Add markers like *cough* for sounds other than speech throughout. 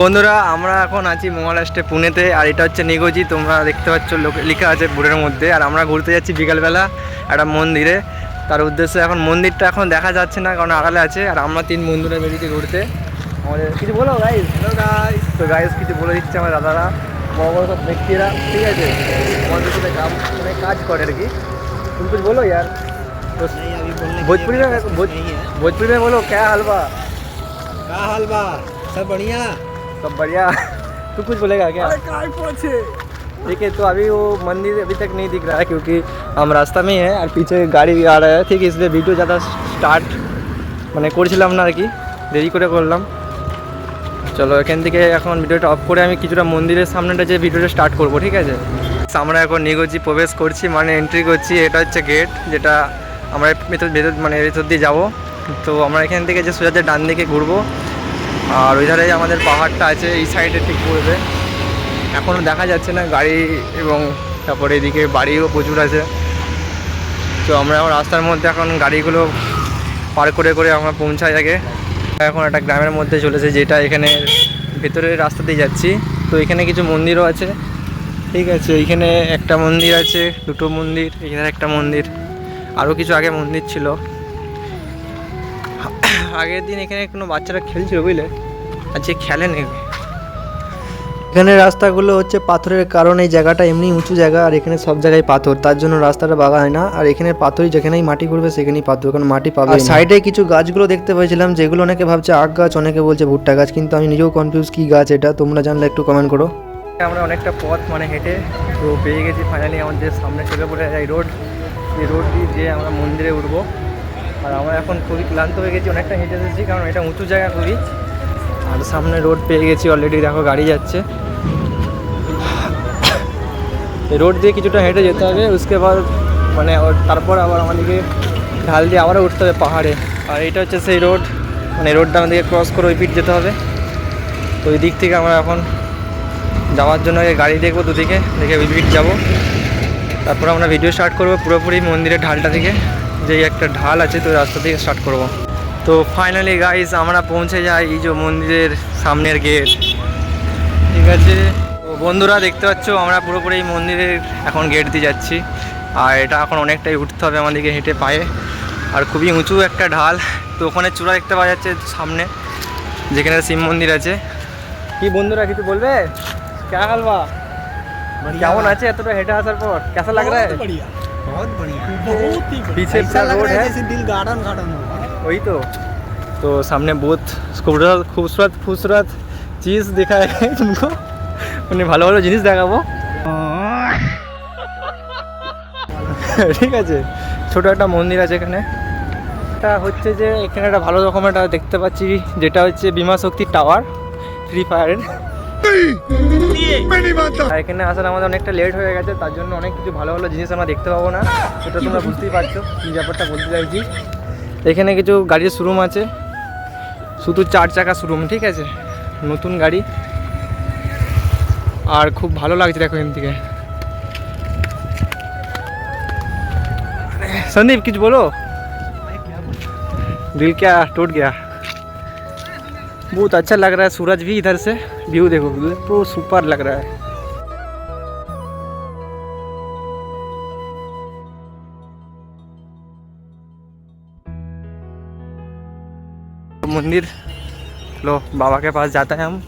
বন্ধুরা আমরা এখন আছি মহারাষ্ট্রে পুনেতে আর এটা হচ্ছে নিগোজি তোমরা দেখতে পাচ্ছ লোকে- লেখা আছে বোর্ডের মধ্যে আর আমরা ঘুরতে যাচ্ছি বিকালবেলা একটা মন্দিরে তার উদ্দেশ্যে এখন মন্দিরটা এখন দেখা যাচ্ছে না কারণ আড়ালে আছে আর আমরা তিন বন্ধুরা বেরিয়েছি ঘুরতে আমাদের কিছু বলো গাইজ হ্যালো গাইজ তো গাইজ কিছু বলে দিচ্ছে আমার দাদারা বড় বড় সব ব্যক্তিরা ঠিক আছে আমাদের সাথে কাম মানে কাজ করে আর কি তুমি কিছু বলো यार तो नहीं अभी बोलने भोजपुरी में भोज- नहीं है भोजपुरी में बोलो क्या हलवा का हाल बा सब बढ़िया सब बढ़िया *laughs* तू कुछ बोलेगा क्या ठीक है तो अभी वो मंदिर अभी तक नहीं दिख रहा है क्योंकि हम रास्ता में ही है और पीछे गाड़ी आ रहा है ठीक है इसलिए ভিডিও ज़्यादा স্টার্ট মানে করছিলাম না আর কি দেরি করে করলাম চলো এখান থেকে এখন ভিডিওটা অফ করে আমি কিছুটা মন্দিরের সামনেটা যে ভিডিওটা স্টার্ট করব ঠিক আছে আমরা এখন নিগোজি প্রবেশ করছি মানে এন্ট্রি করছি এটা হচ্ছে গেট যেটা আমরা ভেতর ভেতর মানে ভেতর দিয়ে যাবো তো আমরা এখান থেকে যে সোজা যে ডান দিকে ঘুরবো আর ওই ধারে আমাদের পাহাড়টা আছে, এই সাইডে ঠিক পড়বে। এখনও দেখা যাচ্ছে না গাড়ি এবং তারপরে এদিকে বাড়িও প্রচুর আছে। তো আমরা এখন রাস্তার মধ্যে এখন গাড়িগুলো পার করে করে আমরা পৌঁছাই আগে। এখন একটা গ্রামের মধ্যে চলেছে যেটা এখানে ভেতরের রাস্তা দিয়ে যাচ্ছি। তো এখানে কিছু মন্দিরও আছে। ঠিক আছে এইখানে একটা মন্দির আছে, দুটো মন্দির, এখানে একটা মন্দির। আরও কিছু আগে মন্দির ছিল। আগের দিন এখানে কোনো বাচ্চারা খেলছিল বুঝলে? আজকে খেলে নেই এখানে রাস্তাগুলো হচ্ছে পাথরের কারণে এই জায়গাটা এমনি উঁচু জায়গা আর এখানে সব জায়গায় পাথর। তার জন্য রাস্তাটা বাগা হয় না। আর এখানে পাথরই যেখানেই মাটি করবে সেখানেই পাথর। কারণ মাটি পাবে আর সাইডে কিছু গাছগুলো দেখতে পেয়েছিলাম যেগুলো অনেকে ভাবছে আখ গাছ অনেকে বলছে ভুট্টা গাছ কিন্তু আমি নিজেও কনফিউজ কি গাছ এটা। তোমরা জানলে একটু কমেন্ট করো। আমরা অনেকটা পথ মানে হেঁটে তো পেয়ে গেছি ফাইনালি আমাদের সামনে চলে পড়ে এই রোড এই রোড দিয়ে যে আমরা মন্দিরে উঠবো। আর আমরা এখন খুবই ক্লান্ত হয়ে গেছি, অনেকটা হেঁটে এসেছি, কারণ এটা উঁচু জায়গা খুবই। আর সামনে রোড পেয়ে গেছি অলরেডি দেখো গাড়ি যাচ্ছে। রোড দিয়ে কিছুটা হেঁটে যেতে হবে, উসকে বাদ মানে তারপর আবার আমাদেরকে ঢাল দিয়ে আবারও উঠতে হবে পাহাড়ে। আর এটা হচ্ছে সেই রোড মানে রোডটা আমাদেরকে ক্রস করে ওই পিঠ যেতে হবে। তো ওই দিক থেকে আমরা এখন যাওয়ার জন্য গাড়ি দেখব দুদিকে, দেখে ওই পিঠ যাব। তারপর আমরা ভিডিও স্টার্ট করব পুরোপুরি মন্দিরের ঢালটা থেকে। যেই একটা ঢাল আছে তো রাস্তা থেকে স্টার্ট করব। তো ফাইনালি গাইস আমরা পৌঁছে যাই এই যে মন্দিরের সামনের গেট ঠিক আছে? বন্ধুরা দেখতে পাচ্ছ আমরা পুরোপুরি এই মন্দিরের এখন গেট দিয়ে যাচ্ছি। আর এটা এখন অনেকটাই উঠতে হবে আমাদেরকে হেঁটে পায়ে। আর খুবই উঁচু একটা ঢাল। তো ওখানে চূড়া দেখতে পাওয়া যাচ্ছে সামনে যেখানে শিব মন্দির আছে। কি বন্ধুরা কিছু বলবে? কে হালবা কেমন আছে এতটা হেঁটে আসার পর? কেসা লাগ রা बहुत बढ़िया बहुत बढ़िया बहुत ही बढ़िया। पीछे ऐसा पूरा लग रोड रहा है है। जैसे दिल गार्डन गार्डन हो वही तो तो सामने बहुत खूबसूरत खूबसूरत खूबसूरत चीज़ दिखाया है तुमको মানে ভালো ভালো জিনিস দেখাবো ঠিক আছে ছোট একটা মন্দির আছে এখানে এটা হচ্ছে যে এখানে একটা ভালো রকম একটা দেখতে পাচ্ছি যেটা হচ্ছে বিমা শক্তি টাওয়ার ফ্রি ফায়ারের আর এখানে আসার আমাদের অনেকটা লেট হয়ে গেছে তার জন্য অনেক কিছু ভালো ভালো জিনিস আমরা দেখতে পাবো না সেটা তোমরা বুঝতেই পারছ কি ব্যাপারটা বলতে চাইছি। এখানে কিছু গাড়ির শোরুম আছে শুধু চার চাকা শোরুম ঠিক আছে? নতুন গাড়ি। আর খুব ভালো লাগছে দেখো এখান থেকে সন্দীপ কিছু বলো? দিল কে টুট গিয়া। बहुत अच्छा लग रहा है सूरज भी इधर से व्यू देखो तो सुपर लग रहा है मंदिर लो बाबा के पास जाता है हम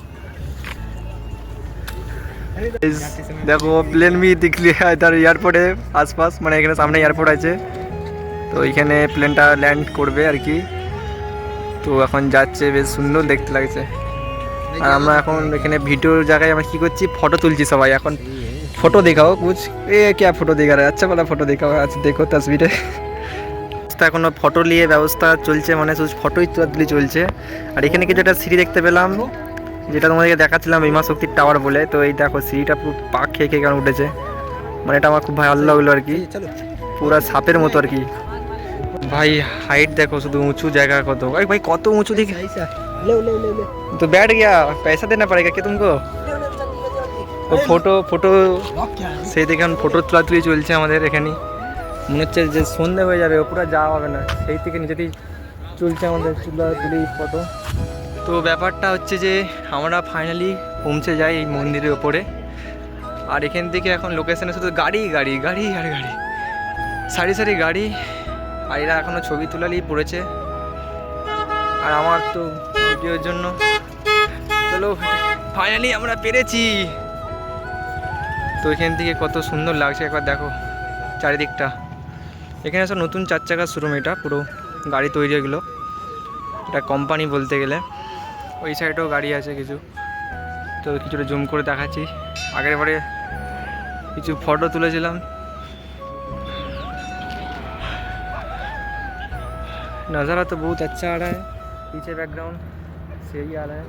দেখো প্লেন भी दिख लिया इधर एयरपोर्ट है आसपास মানে এখানে সামনে এয়ারপোর্ট আছে তো এখানে প্লেনটা ল্যান্ড করবে আর কি তো এখন যাচ্ছে, বেশ সুন্দর দেখতে লাগছে। আর আমরা এখন এখানে ভিডিওর জায়গায় আমরা কী করছি? ফটো তুলছি সবাই। এখন ফটো দেখাও, বুঝ এ, কে ফটো দেখা রে আচ্ছা বলা ফটো দেখাও। আচ্ছা দেখো তসবিরে। এখনও ফটো নিয়ে ব্যবস্থা চলছে মানে শুধু ফটোই তুলি চলছে। আর এখানে কিছু একটা সিঁড়ি দেখতে পেলাম, যেটা তোমাদেরকে দেখাচ্ছিলাম বিমা শক্তির টাওয়ার বলে, তো এই দেখো সিঁড়িটা পুরো পাক খেয়ে খেয়ে কেন উঠেছে। মানে এটা আমার খুব ভালো লাগল আর কি। পুরো সাপের মতো আর কি। ভাই হাইট দেখো শুধু উঁচু জায়গা কত ভাই ভাই কত উঁচু দিকে ऐसा ले ले ले ले तो बैठ गया पैसा देना पड़ेगा क्या तुमको তো ফটো ফটো लॉक क्या है সেই দেখে এখন ফটো তোলাতুলি চলছে আমাদের এখানে মনে হচ্ছে যে সন্ধে হয়ে যাবে ওপরে যাওয়া হবে না সেই থেকে নিজেতেই চলছে আমাদের তুলা তুলি ফটো তো ব্যাপারটা হচ্ছে যে আমরা ফাইনালি পৌঁছে যাই এই মন্দিরের ওপরে আর এখান থেকে এখন লোকেশনে শুধু গাড়ি গাড়ি গাড়ি আর গাড়ি সারি সারি গাড়ি আর এরা এখনও ছবি তোলালেই পড়েছে। আর আমার তো ভিডিওর জন্য। চলো ফাইনালি আমরা পেরেছি। তো এখান থেকে কত সুন্দর লাগছে, একবার দেখো চারিদিকটা। এখানে সব নতুন চার চাকার শোরুম এটা, পুরো গাড়ি তৈরি এগুলো এটা কোম্পানি বলতে গেলে। ওই সাইডেও গাড়ি আছে কিছু। তো কিছুটা জুম করে দেখাচ্ছি। আগের বারে কিছু ফটো তুলেছিলাম। नज़ारा तो बहुत अच्छा आ रहा है पीछे बैकग्राउंड सही आ रहा है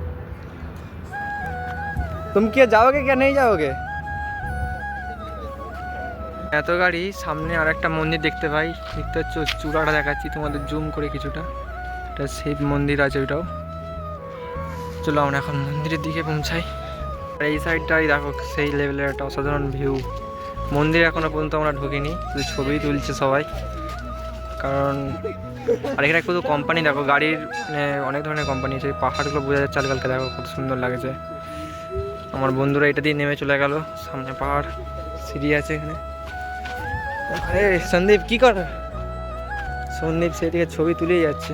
तुम क्या जाओगे क्या नहीं जाओगे এত গাড়ি সামনে আর একটা মন্দির দেখতে পাই দেখতে হচ্ছে চূড়াটা দেখাচ্ছি তোমাদের জুম করে কিছুটা এটা শিব মন্দির আছে ওইটাও চলো আমরা এখন মন্দিরের দিকে পৌঁছাই আর এই সাইডটাই দেখো সেই লেভেলের একটা অসাধারণ ভিউ মন্দির এখনো পর্যন্ত আমরা ঢুকিনি শুধু ছবি তুলছে সবাই কারণ আর এখানে শুধু কোম্পানি দেখো গাড়ির অনেক ধরনের কোম্পানি আছে। পাহাড়গুলো বোঝা যাচ্ছে হালকা দেখো কত সুন্দর লাগছে। আমার বন্ধুরা এটা দিয়ে নেমে চলে গেল। সামনে পাহাড়, সিঁড়ি আছে এখানে। সন্দীপ, কি কর? সন্দীপ সেদিকে ছবি তুলেই যাচ্ছে।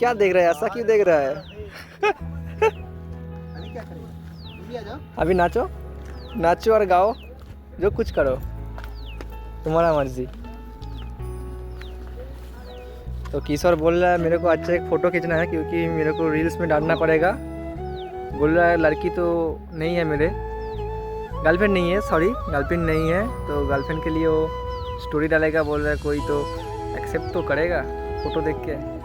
क्या देख रहा है? ऐसा क्यों देख रहा है? अभी नाचो। नाचो और गाओ। जो कुछ करो। तुम्हारा मर्ज़ी। तो किशोर बोल रहा है, मेरे को अच्छा एक फ़ोटो खींचना है, क्योंकि मेरे को रील्स में डालना पड़ेगा। बोल रहा है, लड़की तो नहीं है मेरे। गर्लफ्रेंड नहीं है सॉरी गर्लफ्रेंड नहीं है। तो गर्लफ्रेंड के लिए वो स्टोरी डालेगा, बोल रहा है, कोई तो एक्सेप्ट तो करेगा फ़ोटो देख के।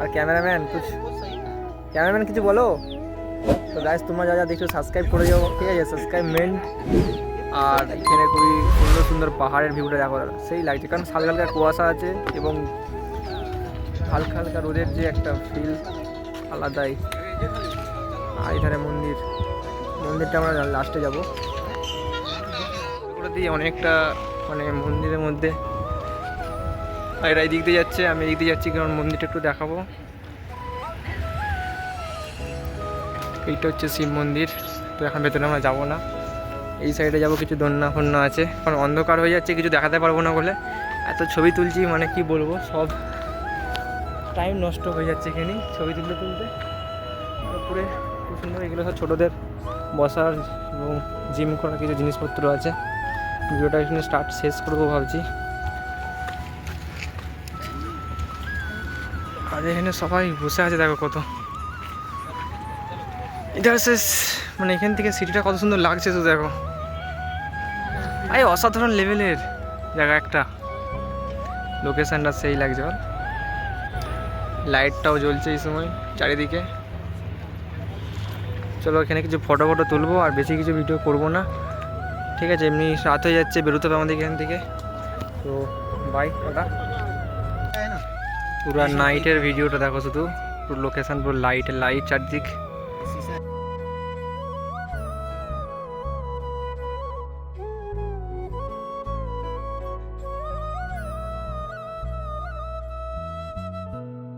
আর ক্যামেরাম্যান কিছু ক্যামেরাম্যান, কিছু বলো? তো গাইজ তোমরা যা যা দেখছ সাবস্ক্রাইব করে যাও ঠিক আছে? সাবস্ক্রাইব মেন আর এখানে খুবই সুন্দর সুন্দর পাহাড়ের ভিউটা দেখো। সেই লাগছে, কারণ হালকা হালকা কুয়াশা আছে এবং হালকা হালকা রোদের যে একটা ফিল আলাদাই। আর এখানে মন্দির। মন্দিরটা আমরা লাস্টে যাব। দিয়ে অনেকটা মানে মন্দিরের মধ্যে এরা এই দিক দিয়ে যাচ্ছে, আমি এই দিক দিয়ে যাচ্ছি কারণ মন্দিরটা একটু দেখাবো। এইটা হচ্ছে শিব মন্দির, তো এখন ভেতরে আমরা যাব না। এই সাইডে যাব, কিছু দন্যা ফন্যা আছে, কারণ অন্ধকার হয়ে যাচ্ছে, কিছু দেখাতে পারব না বলে। এত ছবি তুলছি মানে কি বলব, সব টাইম নষ্ট হয়ে যাচ্ছে এখানেই, ছবি তুলতে তুলতে। তারপরে খুব সুন্দর, এগুলো সব ছোটোদের বসার এবং জিম করার কিছু জিনিসপত্র আছে। ভিডিওটা এখানে স্টার্ট শেষ করব ভাবছি। আর এখানে সবাই বসে আছে, দেখো কত। এটা হচ্ছে মানে এখান থেকে সিটিটা কত সুন্দর লাগছে তো দেখো। আরে অসাধারণ লেভেলের জায়গা একটা। লোকেশনটা সেই লাগছে, বল। লাইটটাও জ্বলছে এই সময়, চারিদিকে। চলো এখানে কিছু ফটো ফটো তুলবো, আর বেশি কিছু ভিডিও করব না। ঠিক আছে, এমনি রাত হয়ে যাচ্ছে, বেরোতে হবে আমাদের এখান থেকে। তো বাই ওটা পুরো নাইটের ভিডিওটা দেখো শুধু। পুরো লোকেশন পুরো লাইট লাইট চারদিক।